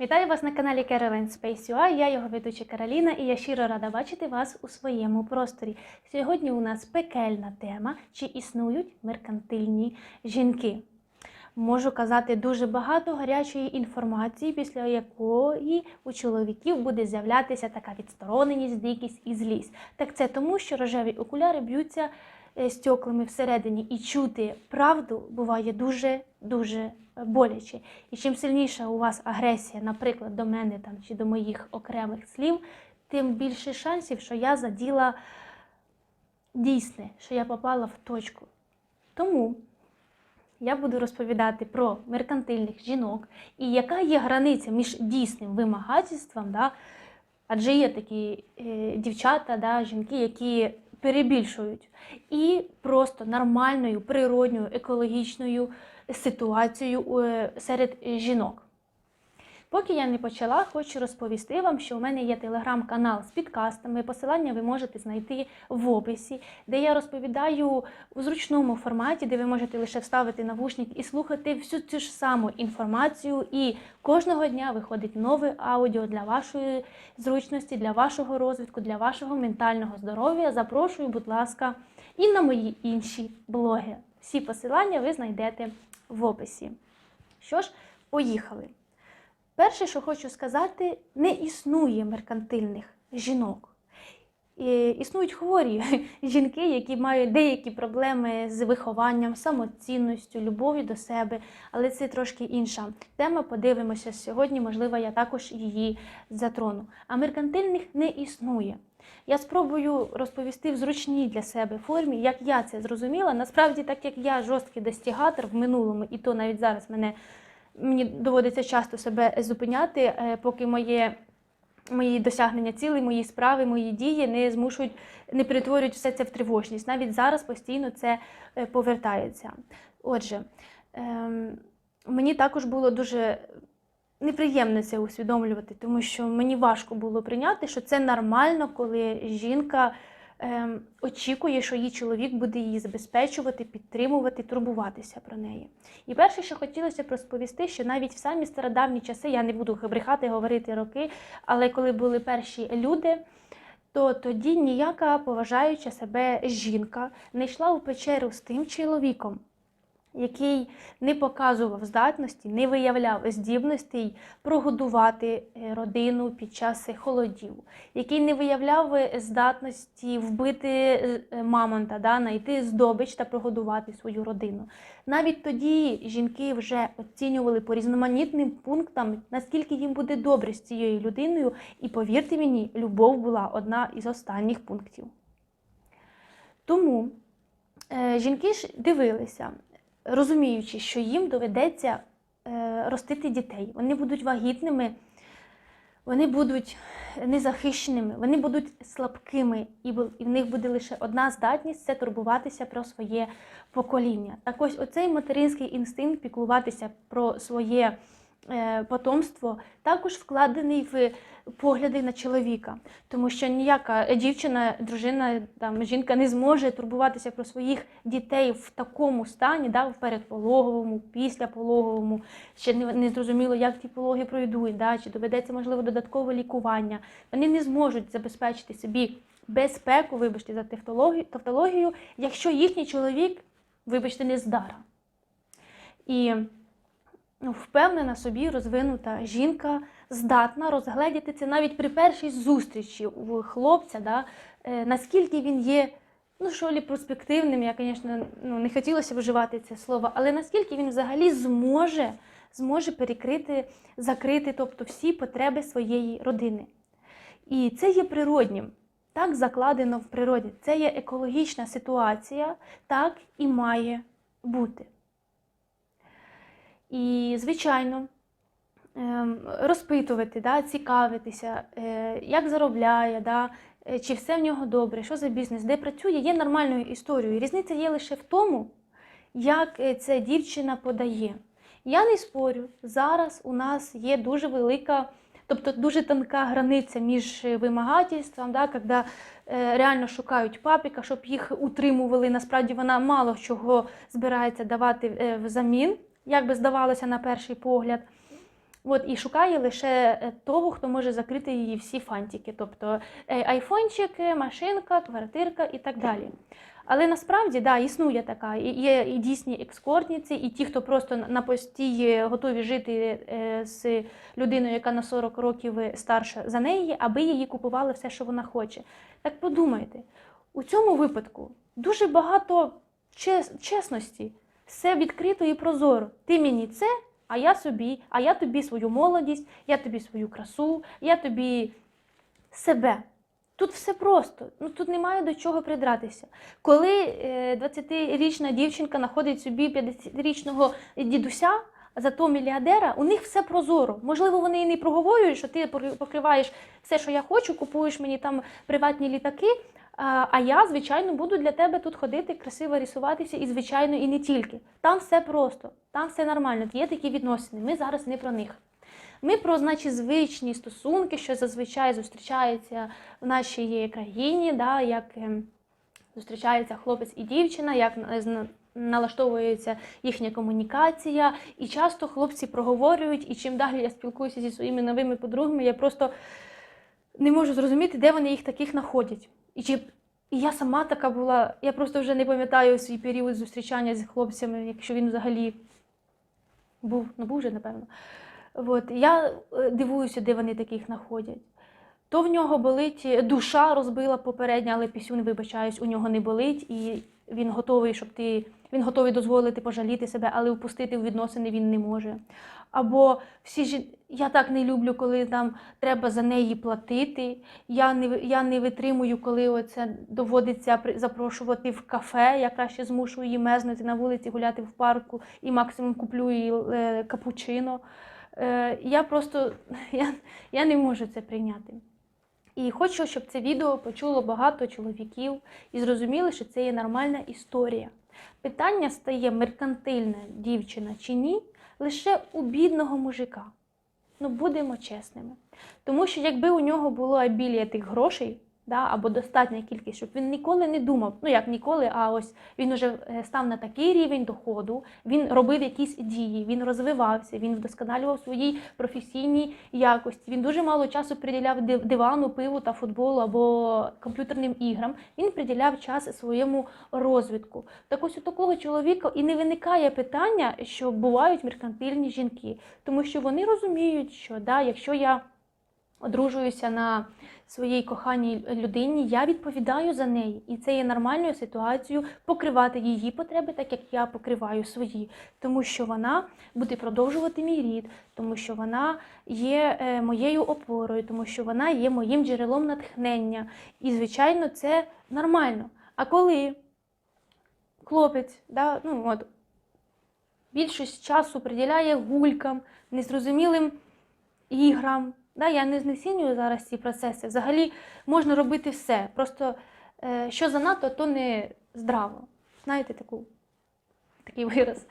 Вітаю вас на каналі Caroline Space UA. Я його ведуча Кароліна, і я щиро рада бачити вас у своєму просторі. Сьогодні у нас пекельна тема: чи існують меркантильні жінки. Можу казати дуже багато гарячої інформації, після якої у чоловіків буде з'являтися така відстороненість, дикість і злість. Так це тому, що рожеві окуляри б'ються стеклами всередині, і чути правду буває дуже дуже боляче. І чим сильніша у вас агресія, наприклад, до мене там чи до моїх окремих слів, тим більше шансів, що я заділа дійсне, що я попала в точку. Тому я буду розповідати про меркантильних жінок і яка є границя між дійсним вимагательством, да, адже є такі е, дівчата, да, жінки, які перебільшують, і просто нормальною, природньою, екологічною ситуацією е, серед жінок. Поки я не почала, хочу розповісти вам, що у мене є телеграм-канал з підкастами. Посилання ви можете знайти в описі, де я розповідаю у зручному форматі, де ви можете лише вставити навушник і слухати всю цю ж саму інформацію. І кожного дня виходить нове аудіо для вашої зручності, для вашого розвитку, для вашого ментального здоров'я. Запрошую, будь ласка, і на мої інші блоги. Всі посилання ви знайдете в описі. Що ж, поїхали. Перше, що хочу сказати, не існує меркантильних жінок. Існують хворі жінки, які мають деякі проблеми з вихованням, самоцінністю, любов'ю до себе, але це трошки інша тема. Подивимося сьогодні, можливо, я також її затрону. А меркантильних не існує. Я спробую розповісти в зручній для себе формі, як я це зрозуміла. Насправді, так як я жорсткий достігатор в минулому, і то навіть зараз мене мені доводиться часто себе зупиняти, е, поки моє. Мої досягнення цілей, мої справи, мої дії не змушують, не перетворюють все це в тривожність. Навіть зараз постійно це е, повертається. Отже, ем, мені також було дуже неприємно це усвідомлювати, тому що мені важко було прийняти, що це нормально, коли жінка очікує, що її чоловік буде її забезпечувати, підтримувати, турбуватися про неї. І перше, що хотілося б розповісти, що навіть в самі стародавні часи, я не буду брехати, говорити роки, але коли були перші люди. То тоді ніяка поважаюча себе жінка не йшла у печеру з тим чоловіком, який не показував здатності, не виявляв здібностей прогодувати е, родину під час холодів, який не виявляв е, здатності вбити е, мамонта, да, знайти здобич та прогодувати свою родину. Навіть тоді жінки вже оцінювали по різноманітним пунктам, наскільки їм буде добре з цією людиною, і повірте мені, любов була одна із останніх пунктів. Тому е, жінки ж дивилися, розуміючи, що їм доведеться е, ростити дітей. Вони будуть вагітними, вони будуть незахищеними, вони будуть слабкими, і в них буде лише одна здатність це турбуватися про своє покоління. Так ось оцей материнський інстинкт піклуватися про своє потомство також вкладений в погляди на чоловіка, тому що ніяка дівчина, дружина, там жінка не зможе турбуватися про своїх дітей в такому стані, да, в передпологовому, післяпологовому, ще не, не зрозуміло, як ті пологи пройдуть, да, чи доведеться можливо додаткове лікування. Вони не зможуть забезпечити собі безпеку, вибачте за тавтологію, якщо їхній чоловік, вибачте, не здара. І впевнена собі розвинута жінка здатна розгледіти це навіть при першій зустрічі у хлопця, да, е, наскільки він є, ну що лі перспективним, я, звісно, ну, не хотілося вживати це слово, але наскільки він взагалі зможе, зможе перекрити, закрити тобто, всі потреби своєї родини. І це є природнім. Так закладено в природі. Це є екологічна ситуація, так і має бути. І, звичайно, ем, розпитувати, да, цікавитися, е, як заробляє, да, е, чи все в нього добре, що за бізнес, де працює, є нормальною історією. Різниця є лише в тому, як е, ця дівчина подає. Я не спорю, зараз у нас є дуже велика, тобто дуже тонка границя між вимагательством, да, коли реально шукають папіка, щоб їх утримували. Насправді вона мало чого збирається давати взамін як би здавалося на перший погляд. От, і шукає лише е, того, хто може закрити її всі фантики, тобто е, айфончики, машинка, квартирка і так далі. Але насправді да, існує така. І Є і дійсні екскортниці, і ті, хто просто на постій готові жити е, з людиною, яка на 40 років старша за неї, аби її купували все, що вона хоче. Так подумайте, у цьому випадку дуже багато чесності, все відкрито і прозоро. Ти мені це, а я собі, а я тобі свою молодість, я тобі свою красу, я тобі себе. Тут все просто, ну тут немає до чого придратися. Коли е, 20-річна дівчинка знаходить собі 50-річного дідуся, зато мільярдера, у них все прозоро. Можливо, вони і не проговорюють, що ти покриваєш все, що я хочу, купуєш мені там приватні літаки. А я, звичайно, буду для тебе тут ходити, красиво рисуватися, і, звичайно, і не тільки. Там все просто, там все нормально. Є такі відносини. Ми зараз не про них. Ми про значить, звичні стосунки, що зазвичай зустрічаються в нашій країні, да, як ем, зустрічається хлопець і дівчина, як налаштовується їхня комунікація. І часто хлопці проговорюють, і чим далі я спілкуюся зі своїми новими подругами, я просто не можу зрозуміти, де вони їх таких знаходять. І чи і я сама така була, я просто вже не пам'ятаю свій період зустрічання з хлопцями, якщо він взагалі був, ну був вже, напевно. От, я е, дивуюся, де вони таких знаходять. То в нього болить е, душа розбила попередня, але пісюн, вибачаюсь, у нього не болить, і він готовий, щоб ти він готовий дозволити пожаліти себе, але впустити в відносини він не може. Або всі жін... я так не люблю, коли там треба за неї платити. Я не, я не витримую, коли оце доводиться запрошувати в кафе. Я краще змушую її мезнути на вулиці, гуляти в парку і максимум куплю їй е, капучино. Е, я просто я, я не можу це прийняти. І хочу, щоб це відео почуло багато чоловіків і зрозуміли, що це є нормальна історія. Питання стає меркантильна дівчина чи ні, лише у бідного мужика. Ну, будемо чесними. Тому що якби у нього було абілія тих грошей, да, або достатня кількість, щоб він ніколи не думав, ну як ніколи, а ось він уже е, став на такий рівень доходу, він робив якісь дії, він розвивався, він вдосконалював свої професійні якості. Він дуже мало часу приділяв див- дивану, пиву та футболу або комп'ютерним іграм. Він приділяв час своєму розвитку. Так ось у такого чоловіка і не виникає питання, що бувають меркантильні жінки, тому що вони розуміють, що да, якщо я одружуюся на своїй коханій людині, я відповідаю за неї, і це є нормальною ситуацією покривати її потреби, так як я покриваю свої, тому що вона буде продовжувати мій рід, тому що вона є е, моєю опорою, тому що вона є моїм джерелом натхнення. І, звичайно, це нормально. А коли хлопець, да, ну от, більшість часу приділяє гулькам, незрозумілим іграм. Да, я не знецінюю зараз ці процеси. Взагалі можна робити все. Просто е, що занадто, то не здраво. Знаєте таку, такий вираз.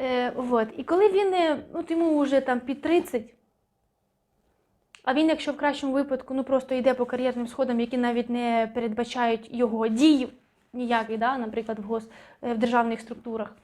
Е, вот. І коли він, е, от йому вже там під 30, а він, якщо в кращому випадку, ну просто йде по кар'єрним сходам, які навіть не передбачають його дій ніяких, да, наприклад, в, гос, е, в державних структурах.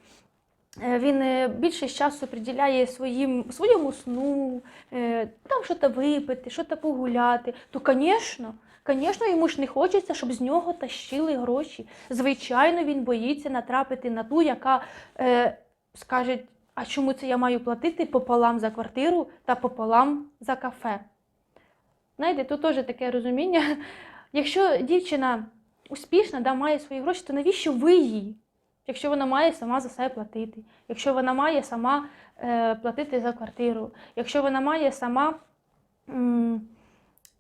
Е, Він е, більше часу приділяє своїм, своєму сну, е, там щось випити, щось погуляти, то, звісно, звісно, йому ж не хочеться, щоб з нього тащили гроші. Звичайно, він боїться натрапити на ту, яка е, скаже, а чому це я маю платити пополам за квартиру та пополам за кафе. Знаєте, тут теж таке розуміння. Якщо дівчина успішна, да, має свої гроші, то навіщо ви їй? Якщо вона має сама за себе платити, якщо вона має сама е, платити за квартиру, якщо вона має сама,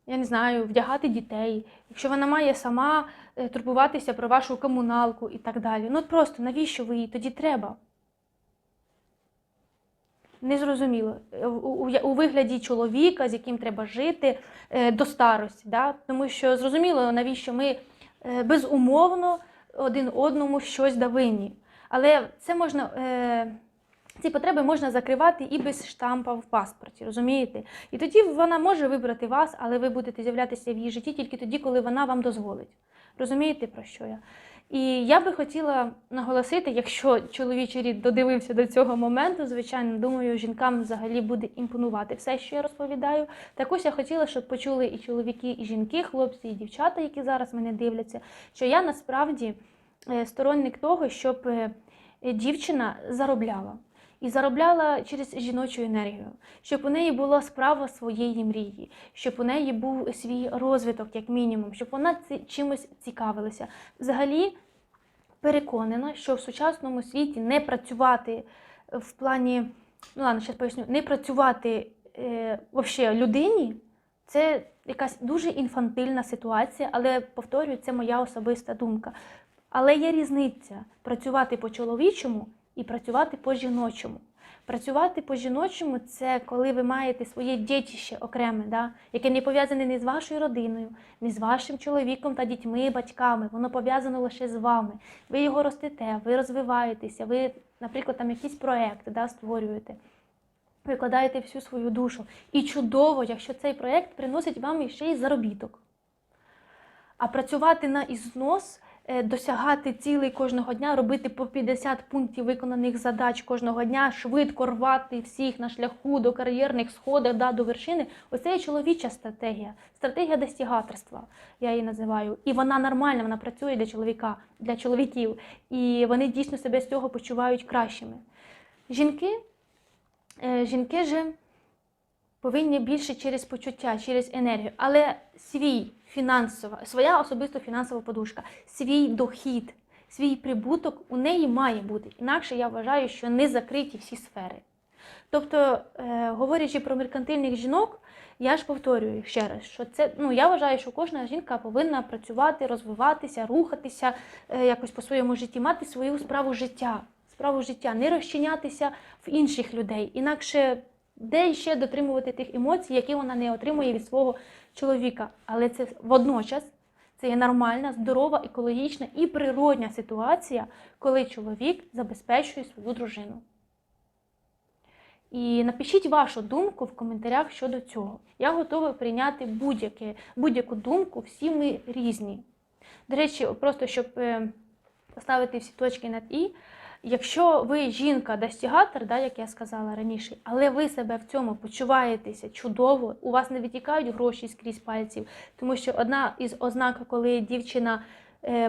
я не знаю, вдягати дітей, якщо вона має сама е, турбуватися про вашу комуналку і так далі. Ну просто навіщо ви їй тоді треба? Незрозуміло. Е, У, у, у вигляді чоловіка, з яким треба жити е, до старості. Да? Тому що зрозуміло, навіщо ми е, безумовно один одному щось давинні. Але це можна, е, ці потреби можна закривати і без штампа в паспорті, розумієте? І тоді вона може вибрати вас, але ви будете з'являтися в її житті тільки тоді, коли вона вам дозволить. Розумієте, про що я? І я би хотіла наголосити, якщо чоловічий рід додивився до цього моменту, звичайно, думаю, жінкам взагалі буде імпонувати все, що я розповідаю. Також я хотіла, щоб почули і чоловіки, і жінки, хлопці, і дівчата, які зараз мене дивляться, що я насправді е, сторонник того, щоб е, дівчина заробляла. І заробляла через жіночу енергію, щоб у неї була справа своєї мрії, щоб у неї був свій розвиток, як мінімум, щоб вона чимось цікавилася. Взагалі переконана, що в сучасному світі не працювати в плані, ну ладно, зараз поясню, не працювати е, вообще людині це якась дуже інфантильна ситуація, але повторюю, це моя особиста думка. Але є різниця працювати по-чоловічому і працювати по-жіночому. Працювати по-жіночому це коли ви маєте своє дітище окреме, да? яке не пов'язане ні з вашою родиною, ні з вашим чоловіком та дітьми, батьками. Воно пов'язано лише з вами. Ви його ростите, ви розвиваєтеся, ви, наприклад, там якийсь проєкт да, створюєте. Ви вкладаєте всю свою душу. І чудово, якщо цей проєкт приносить вам ще й заробіток. А працювати на ізнос, досягати цілей кожного дня, робити по 50 пунктів виконаних задач кожного дня, швидко рвати всіх на шляху до кар'єрних сходів, да, до вершини. Оце є чоловіча стратегія, стратегія достігаторства, я її називаю. І вона нормальна, вона працює для чоловіка, для чоловіків. І вони дійсно себе з цього почувають кращими. Жінки, е, жінки же повинні більше через почуття, через енергію, але свій фінансова, своя особиста фінансова подушка, свій дохід, свій прибуток у неї має бути. Інакше я вважаю, що не закриті всі сфери. Тобто, е, говорячи про меркантильних жінок, я ж повторюю ще раз, що це ну я вважаю, що кожна жінка повинна працювати, розвиватися, рухатися е, якось по своєму житті, мати свою справу життя, справу життя, не розчинятися в інших людей. Інакше де ще дотримувати тих емоцій, які вона не отримує від свого чоловіка. Але це водночас це є нормальна, здорова, екологічна і природня ситуація, коли чоловік забезпечує свою дружину. І напишіть вашу думку в коментарях щодо цього. Я готова прийняти будь-яку думку, всі ми різні. До речі, просто щоб е, поставити всі точки над І, якщо ви жінка-достігатор, да, як я сказала раніше, але ви себе в цьому почуваєтеся чудово, у вас не витікають гроші скрізь пальців, тому що одна із ознак, коли дівчина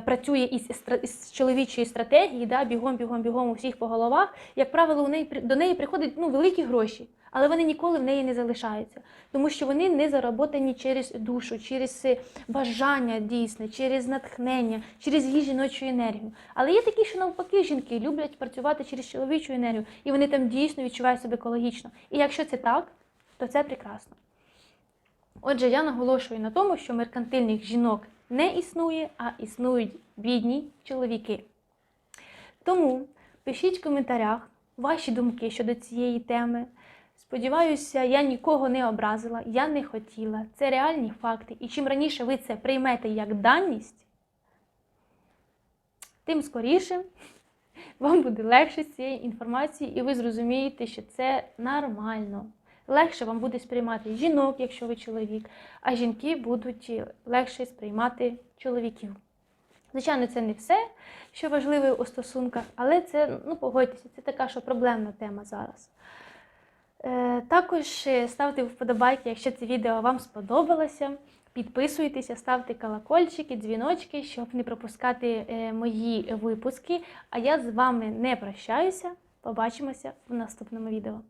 працює із, із чоловічої стратегії, да, бігом, бігом, бігом у всіх по головах, як правило, у неї, до неї приходять ну, великі гроші. Але вони ніколи в неї не залишаються, тому що вони не заработані через душу, через е, бажання дійсне, через натхнення, через її жіночу енергію. Але є такі, що навпаки жінки люблять працювати через чоловічу енергію, і вони там дійсно відчувають себе екологічно. І якщо це так, то це прекрасно. Отже, я наголошую на тому, що меркантильних жінок не існує, а існують бідні чоловіки. Тому пишіть в коментарях ваші думки щодо цієї теми. Сподіваюся, я нікого не образила, я не хотіла. Це реальні факти. І чим раніше ви це приймете як даність, тим скоріше вам буде легше з цієї інформації, і ви зрозумієте, що це нормально. Легше вам буде сприймати жінок, якщо ви чоловік, а жінки будуть легше сприймати чоловіків. Звичайно, це не все, що важливе у стосунках, але це, ну погодьтеся, це така, що проблемна тема зараз. Е, Також е, ставте вподобайки, якщо це відео вам сподобалося. Підписуйтеся, ставте колокольчики, дзвіночки, щоб не пропускати е, мої випуски. А я з вами не прощаюся. Побачимося в наступному відео.